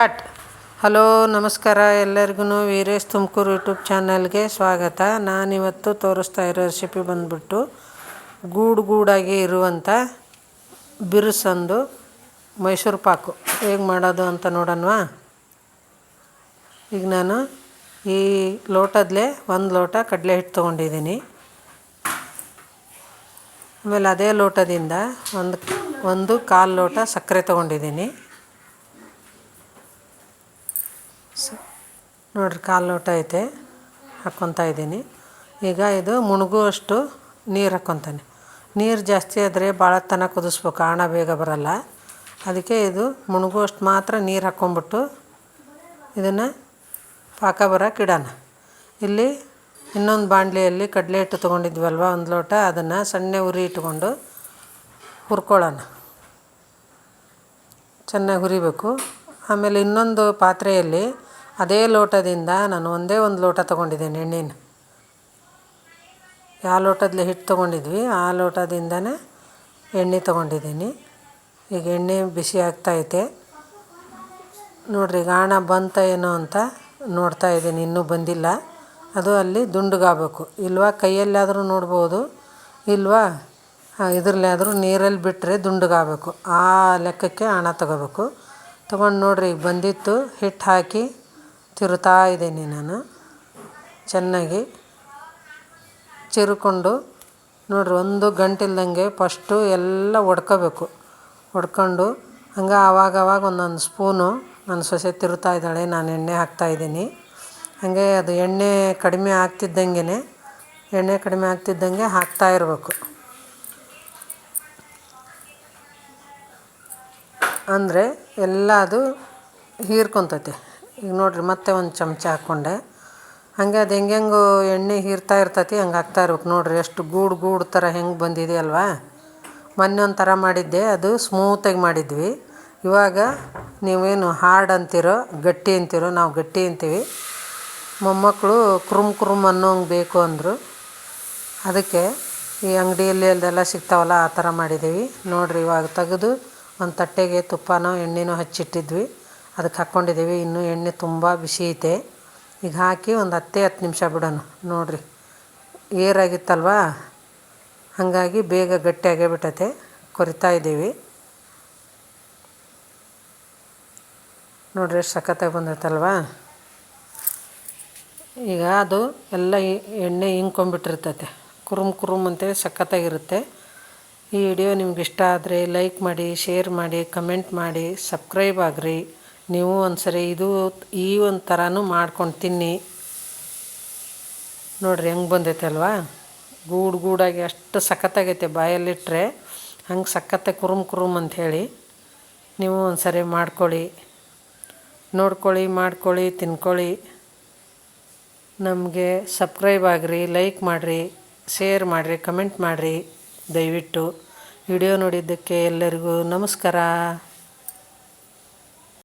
Start. Hello, ನಮಸ್ಕಾರ ಎಲ್ಲರಿಗೂ. Veeresh Tumakuru YouTube ಚಾನಲ್ಗೆ ಸ್ವಾಗತ. ನಾನಿವತ್ತು ತೋರಿಸ್ತಾ ಇರೋ ರೆಸಿಪಿ ಬಂದ್ಬಿಟ್ಟು ಗೂಡು ಗೂಡಾಗಿ ಇರುವಂಥ ಬಿರುಸಂದು ಮೈಸೂರು ಪಾಕು. ಹೇಗೆ ಮಾಡೋದು ಅಂತ ನೋಡೋಣವಾ? ಈಗ ನಾನು ಈ ಲೋಟದಲ್ಲೇ ಒಂದು ಲೋಟ ಕಡಲೆ ಹಿಟ್ಟು ತೊಗೊಂಡಿದ್ದೀನಿ. ಆಮೇಲೆ ಅದೇ ಲೋಟದಿಂದ ಒಂದು ಒಂದು ಕಾಲು ಲೋಟ ಸಕ್ಕರೆ ತೊಗೊಂಡಿದ್ದೀನಿ. ನೋಡ್ರಿ ಕಾಲು ಲೋಟ ಐತೆ ಹಾಕ್ಕೊತಾ ಇದ್ದೀನಿ. ಈಗ ಇದು ಮುಳುಗುವಷ್ಟು ನೀರು ಹಾಕ್ಕೊತಾನೆ ನೀರು ಜಾಸ್ತಿ ಆದರೆ ಭಾಳ ತನ ಕುದಿಸ್ಬೇಕು, ಆಣ ಬೇಗ ಬರಲ್ಲ. ಅದಕ್ಕೆ ಇದು ಮುಣುಗುವಷ್ಟು ಮಾತ್ರ ನೀರು ಹಾಕ್ಕೊಂಬಿಟ್ಟು ಇದನ್ನು ಪಾಕ ಬರೋಕೆ ಇಲ್ಲಿ ಇನ್ನೊಂದು ಬಾಂಡ್ಲಿಯಲ್ಲಿ ಕಡಲೆ ಹಿಟ್ಟು ತೊಗೊಂಡಿದ್ವಲ್ವ ಒಂದು ಲೋಟ, ಅದನ್ನು ಸಣ್ಣ ಉರಿ ಇಟ್ಕೊಂಡು ಹುರ್ಕೊಳ್ಳೋಣ. ಚೆನ್ನಾಗಿ ಹುರಿಬೇಕು. ಆಮೇಲೆ ಇನ್ನೊಂದು ಪಾತ್ರೆಯಲ್ಲಿ ಅದೇ ಲೋಟದಿಂದ ನಾನು ಒಂದೇ ಒಂದು ಲೋಟ ತೊಗೊಂಡಿದ್ದೇನೆ ಎಣ್ಣೆನ. ಯಾವ ಲೋಟದಲ್ಲಿ ಹಿಟ್ಟು ತೊಗೊಂಡಿದ್ವಿ, ಆ ಲೋಟದಿಂದನೇ ಎಣ್ಣೆ ತೊಗೊಂಡಿದ್ದೀನಿ. ಈಗ ಎಣ್ಣೆ ಬಿಸಿ ಆಗ್ತೈತೆ ನೋಡಿರಿ ಗಾಣ ಬಂತ ಏನೋ ಅಂತ ನೋಡ್ತಾ ಇದ್ದೀನಿ, ಇನ್ನೂ ಬಂದಿಲ್ಲ. ಅದು ಅಲ್ಲಿ ದುಂಡಗಾಗಬೇಕು ಇಲ್ವಾ ಕೈಯಲ್ಲಾದರೂ ನೋಡ್ಬೋದು, ಇಲ್ವಾ ಇದ್ರಲ್ಲಾದರೂ ನೀರಲ್ಲಿ ಬಿಟ್ಟರೆ ದುಂಡಗಾಗಬೇಕು ಆ ಲೆಕ್ಕಕ್ಕೆ ಹಣ ತಗೋಬೇಕು. ತೊಗೊಂಡು ನೋಡಿರಿ, ಈಗ ಬಂದಿತ್ತು ಹಿಟ್ಟು ಹಾಕಿ ತಿರುತ್ತಾ ಇದ್ದೀನಿ ನಾನು. ಚೆನ್ನಾಗಿ ಚಿರುಕೊಂಡು ನೋಡಿರಿ, ಒಂದು ಗಂಟಿಲ್ದಂಗೆ ಫಸ್ಟು ಎಲ್ಲ ಒಡ್ಕೋಬೇಕು. ಒಡ್ಕೊಂಡು ಹಂಗೆ ಆವಾಗವಾಗ ಆವಾಗ ಒಂದೊಂದು ಸ್ಪೂನು ನನ್ನ ಸೊಸೆ ತಿರುತಾ ಇದ್ದಾಳೆ, ನಾನು ಎಣ್ಣೆ ಹಾಕ್ತಾಯಿದ್ದೀನಿ ಹಾಗೆ ಅದು ಎಣ್ಣೆ ಕಡಿಮೆ ಆಗ್ತಿದ್ದಂಗೆ ಎಣ್ಣೆ ಕಡಿಮೆ ಆಗ್ತಿದ್ದಂಗೆ ಹಾಕ್ತಾ ಇರಬೇಕು. ಅಂದರೆ ಎಲ್ಲ ಅದು ಹೀರ್ಕೊತೈತೆ. ಈಗ ನೋಡಿರಿ ಮತ್ತೆ ಒಂದು ಚಮಚ ಹಾಕ್ಕೊಂಡೆ ಹಾಗೆ ಅದು ಹೆಂಗೆಂಗೋ ಎಣ್ಣೆ ಹೀರ್ತಾ ಇರ್ತೈತಿ, ಹಂಗೆ ಹಾಕ್ತಾ ಇರ್ಬೇಕು ನೋಡಿರಿ. ಎಷ್ಟು ಗೂಡು ಗೂಡು ಥರ ಹೆಂಗೆ ಬಂದಿದೆ ಅಲ್ವಾ? ಮೊನ್ನೆ ಒಂದು ಥರ ಮಾಡಿದ್ದೆ, ಅದು ಸ್ಮೂತಾಗಿ ಮಾಡಿದ್ವಿ. ಇವಾಗ ನೀವೇನು ಹಾರ್ಡ್ ಅಂತೀರೋ, ಗಟ್ಟಿ ಅಂತೀರೋ, ನಾವು ಗಟ್ಟಿ ಅಂತೀವಿ. ಮೊಮ್ಮಕ್ಕಳು ಕುರುಮ್ ಕುರುಮ್ ಅನ್ನೋಂಗೆ ಬೇಕು ಅಂದರು. ಅದಕ್ಕೆ ಈ ಅಂಗಡಿಯಲ್ಲಿ ಅಲ್ಲದೆಲ್ಲ ಸಿಗ್ತಾವಲ್ಲ, ಆ ಥರ ಮಾಡಿದ್ದೀವಿ. ನೋಡಿರಿ ಇವಾಗ ತೆಗೆದು ಒಂದು ತಟ್ಟೆಗೆ ತುಪ್ಪನೋ, ಎಣ್ಣೆನೋ ಹಚ್ಚಿಟ್ಟಿದ್ವಿ. ಅದಕ್ಕೆ ಹಾಕ್ಕೊಂಡಿದ್ದೀವಿ. ಇನ್ನೂ ಎಣ್ಣೆ ತುಂಬ ಬಿಸಿ ಐತೆ. ಈಗ ಹಾಕಿ ಒಂದು ಹತ್ತೇ ಹತ್ತು ನಿಮಿಷ ಬಿಡೋಣ. ನೋಡಿರಿ. ಏರಾಗಿತ್ತಲ್ವ ಹಾಗಾಗಿ ಬೇಗ ಗಟ್ಟಿಯಾಗೇ ಬಿಟ್ಟೈತೆ ಕೊರಿತಾ ಇದ್ದೀವಿ. ನೋಡಿರಿ ಎಷ್ಟು ಸಖತ್ತಾಗಿ ಬಂದೈತಲ್ವ? ಈಗ ಅದು ಎಲ್ಲ ಎಣ್ಣೆ ಹಿಂಕೊಂಬಿಟ್ಟಿರ್ತೈತೆ ಕುರುಮ್ ಕುರುಮ್ ಅಂತೇಳಿ ಸಖತ್ತಾಗಿರುತ್ತೆ. ಈ ವಿಡಿಯೋ ನಿಮ್ಗೆ ಇಷ್ಟ ಆದರೆ ಲೈಕ್ ಮಾಡಿ, ಶೇರ್ ಮಾಡಿ, ಕಮೆಂಟ್ ಮಾಡಿ, ಸಬ್ಸ್ಕ್ರೈಬ್ ಆಗಿರಿ. ನೀವು ಒಂದು ಸರಿ ಇದು ಈ ಒಂದು ಥರನೂ ಮಾಡ್ಕೊಂಡು ತಿನ್ನಿ ನೋಡ್ರಿ, ಹೆಂಗೆ ಬಂದೈತೆ ಅಲ್ವಾ? ಗೂಡು ಗೂಡಾಗಿ ಅಷ್ಟು ಸಖತ್ತಾಗೈತೆ ಬಾಯಲ್ಲಿಟ್ಟರೆ ಹಂಗೆ ಸಖತ್ತಾಗಿ ಕುರುಮ್ ಕುರುಮ್ ಅಂಥೇಳಿ ನೀವು ಒಂದು ಸರಿ ಮಾಡ್ಕೊಳ್ಳಿ. ನೋಡ್ಕೊಳ್ಳಿ, ಮಾಡ್ಕೊಳ್ಳಿ, ತಿನ್ಕೊಳ್ಳಿ. ನಮಗೆ ಸಬ್ಸ್ಕ್ರೈಬ್ ಆಗಿರಿ, ಲೈಕ್ ಮಾಡಿರಿ, ಶೇರ್ ಮಾಡಿರಿ, ಕಮೆಂಟ್ ಮಾಡಿರಿ. ದಯವಿಟ್ಟು ವಿಡಿಯೋ ನೋಡಿದ್ದಕ್ಕೆ ಎಲ್ಲರಿಗೂ ನಮಸ್ಕಾರ.